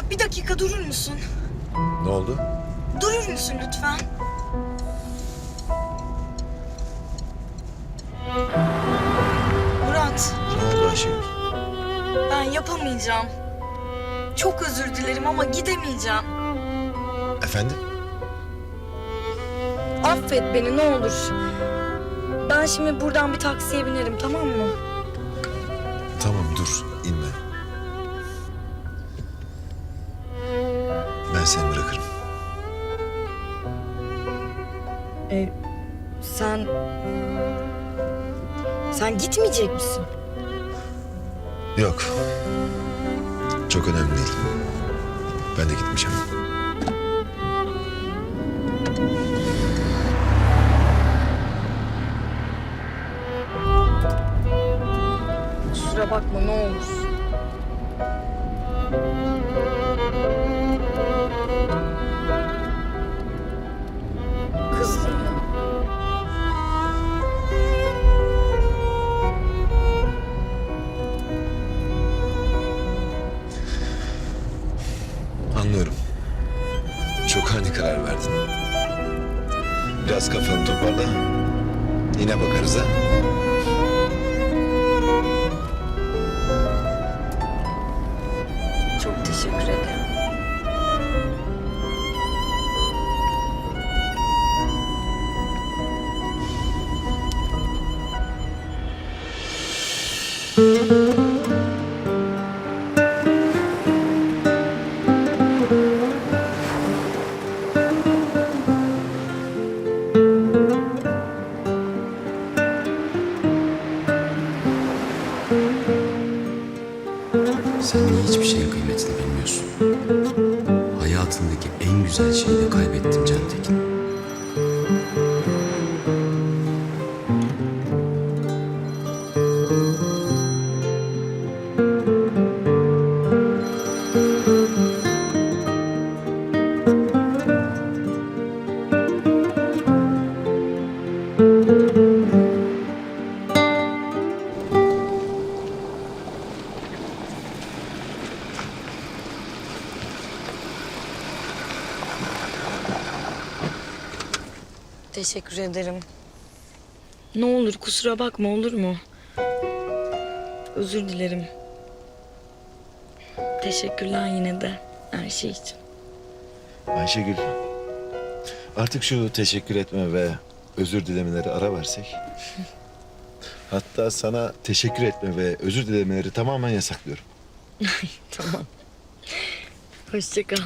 Murat bir dakika durur musun? Ne oldu? Durur musun lütfen? Murat, Ne oldu Ayşegül? ben yapamayacağım. Çok özür dilerim ama gidemeyeceğim. Efendim? Affet beni ne olur. Ben şimdi buradan bir taksiye binerim tamam mı? Tamam dur seni bırakırım. E, sen... Sen gitmeyecek misin? Yok. Çok önemli değil. Ben de gitmeyeceğim. Kusura bakma ne olur. Çok ani karar verdin. Biraz kafanı toparla. Yine bakarız ha. Çok teşekkür ederim. Sen niye hiçbir şeyin kıymetini bilmiyorsun? Hayatındaki en güzel şeyi de kaybettin Can Tekin. Teşekkür ederim. Ne olur kusura bakma olur mu? Özür dilerim. Teşekkürler yine de her şey için. Ayşegül. Artık şu teşekkür etme ve özür dilemeleri ara versek. Hatta sana teşekkür etme ve özür dilemeleri tamamen yasaklıyorum. Tamam. Hoşça kal.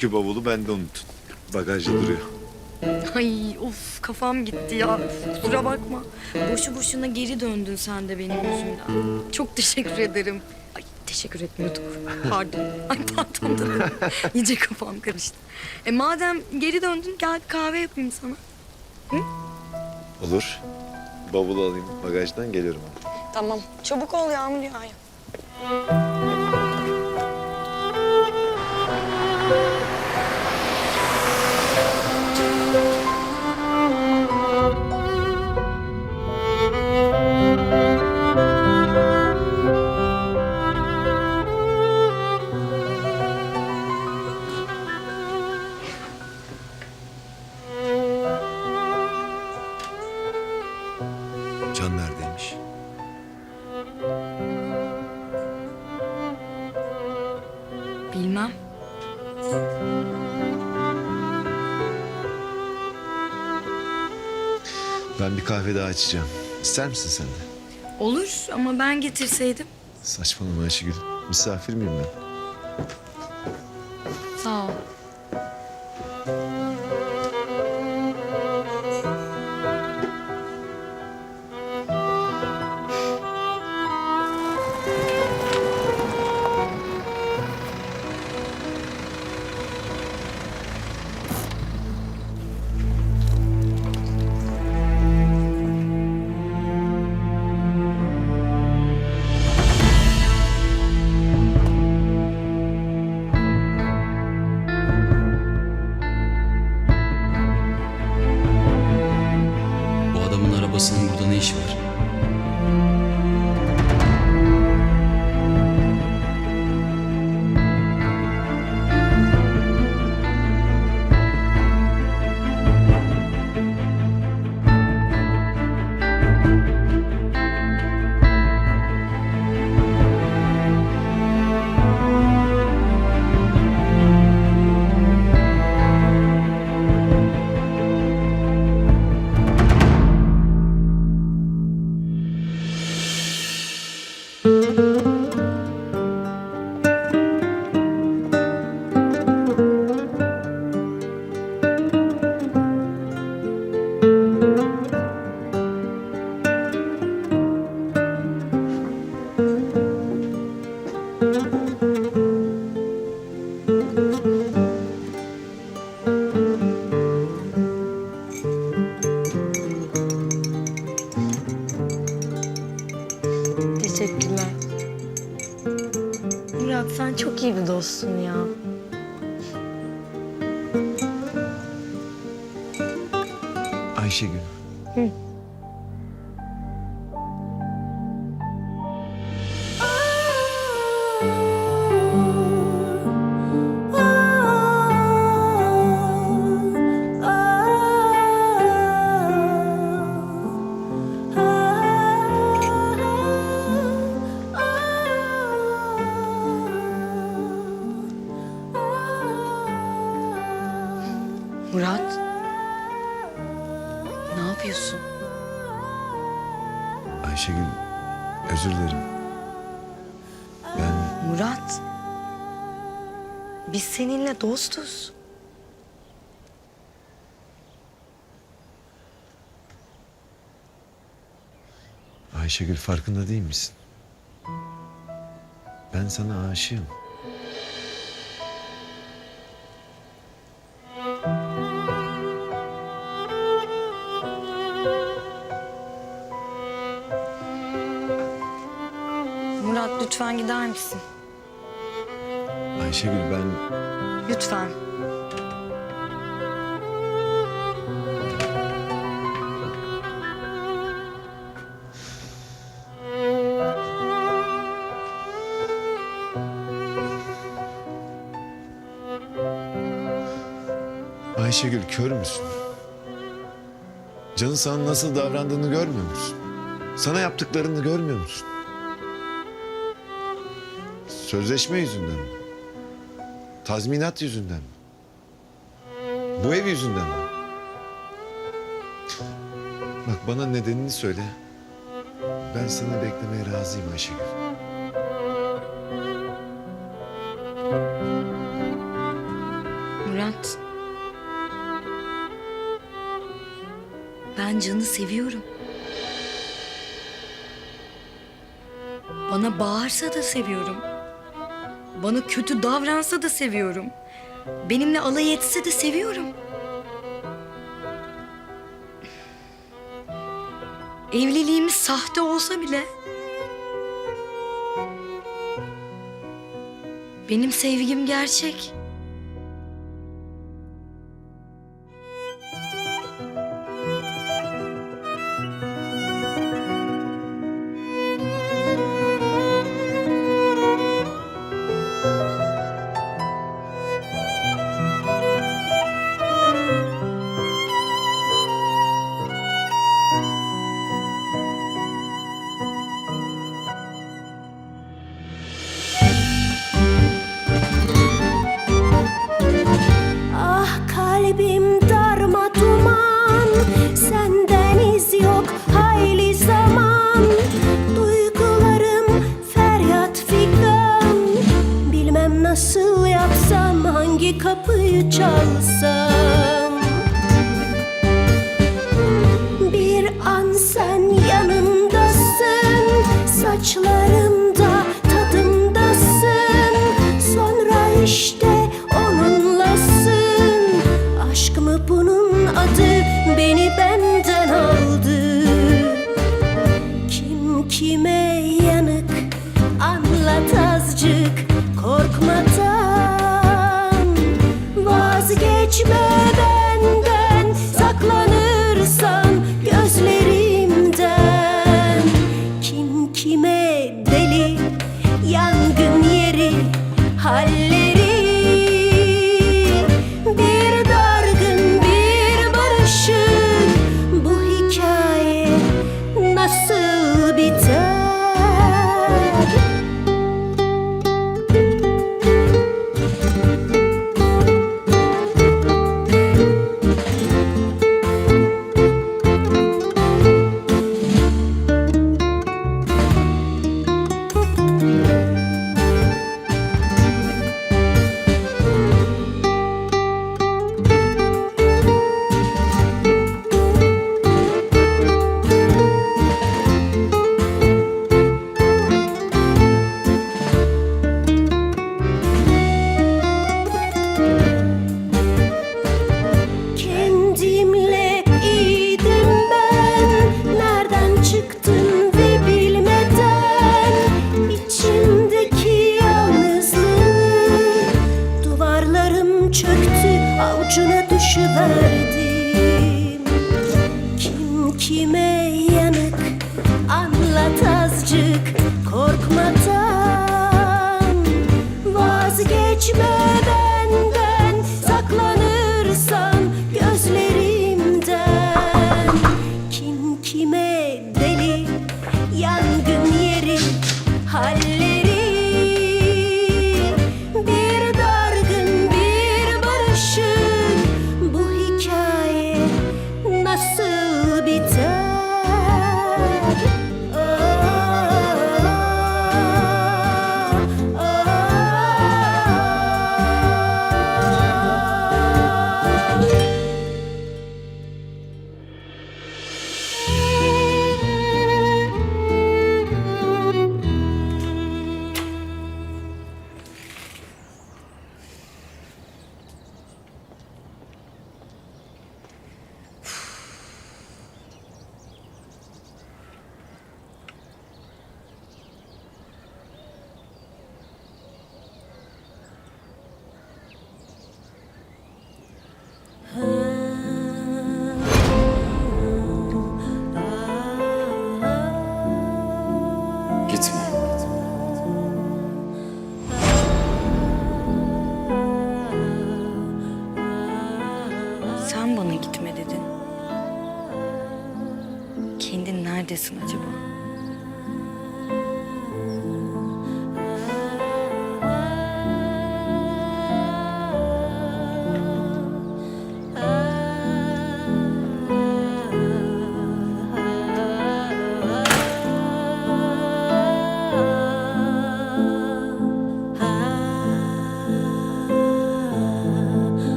Çünkü bavulu bende unuttun. Bagajda duruyor. Ay of kafam gitti ya. Üf, Kusura bakma. Boşu boşuna geri döndün sen de benim yüzümden. Çok teşekkür ederim. Ay teşekkür etmiyorduk. Pardon. Ay pardon dedim. İyice kafam karıştı. E madem geri döndün gel kahve yapayım sana. Olur. Bavulu alayım bagajdan geliyorum. Tamam. Çabuk ol yağmur yağıyor. Bir kahve daha içeceğim. İster misin sen de? Olur ama ben getirseydim. Saçmalama Ayşegül. Misafir miyim ben? Ayşegül. Murat. Biz seninle dostuz. Ayşegül farkında değil misin? Ben sana aşığım. Murat lütfen gider misin? Ayşegül ben Lütfen. Ayşegül kör müsün? Canı sana nasıl davrandığını görmüyor musun? Sana yaptıklarını görmüyor musun? Sözleşme yüzünden mi? Tazminat yüzünden mi? Bu ev yüzünden mi? Bak bana nedenini söyle. Ben seni beklemeye razıyım Ayşegül. Murat. Ben Can'ı seviyorum. Bana bağırsa da seviyorum. Bana kötü davransa da seviyorum. Benimle alay etse de seviyorum. Evliliğimiz sahte olsa bile benim sevgim gerçek. Çöktü avucuna düşüverdim Kim kime yanık anlat azıcık korkmadan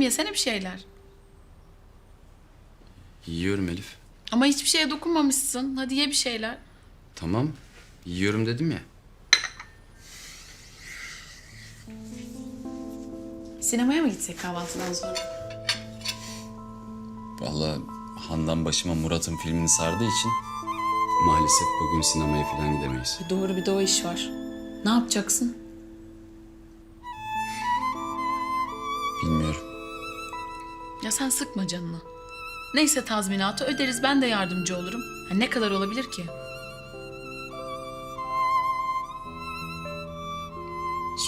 Yesene bir şeyler. Yiyorum Elif. Ama hiçbir şeye dokunmamışsın. Hadi ye bir şeyler. Tamam. Yiyorum dedim ya. Sinemaya mı gitsek kahvaltıdan sonra? Vallahi Handan başıma Murat'ın filmini sardığı için maalesef bugün sinemaya falan gidemeyiz. Doğru bir de o iş var. Ne yapacaksın? Bilmiyorum. Ya sen sıkma canını. Neyse tazminatı öderiz ben de yardımcı olurum. Ha, ne kadar olabilir ki?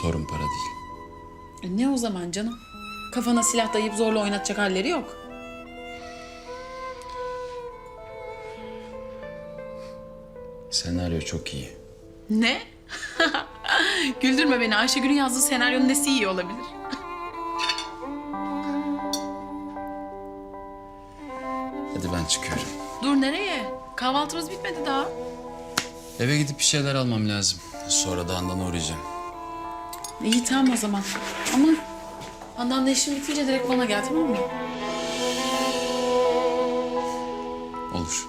Sorun para değil. E ne o zaman canım? Kafana silah dayayıp zorla oynatacak halleri yok. Senaryo çok iyi. Ne? Güldürme beni. Ayşegül'ün yazdığı senaryonun nesi iyi olabilir? Bitmedi daha. Eve gidip bir şeyler almam lazım. Sonra da Handan'a uğrayacağım. İyi tamam o zaman. Ama Handan da işin bitince direkt bana gel tamam mı? Olur.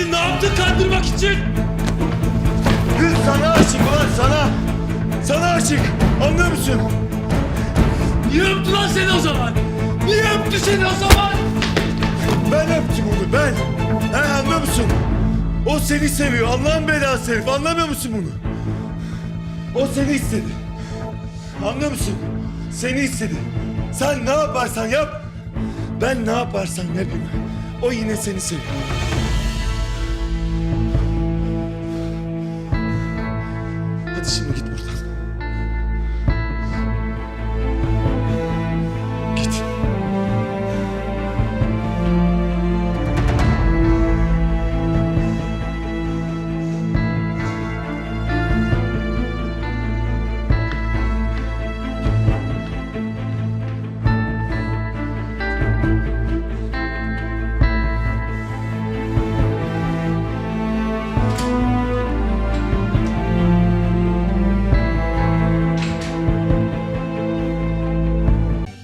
Ne dedin? Ne yaptın kandırmak için? Kız sana aşık ulan sana. Sana aşık. Anlıyor musun? Niye öptü lan seni o zaman? Niye öptü seni o zaman? Ben öptüm onu ben. He anlıyor musun? O seni seviyor. Allah'ın belası herif. Anlamıyor musun bunu? O seni istedi. Anlıyor musun? Seni istedi. Sen ne yaparsan yap. Ben ne yaparsam yapayım. O yine seni seviyor.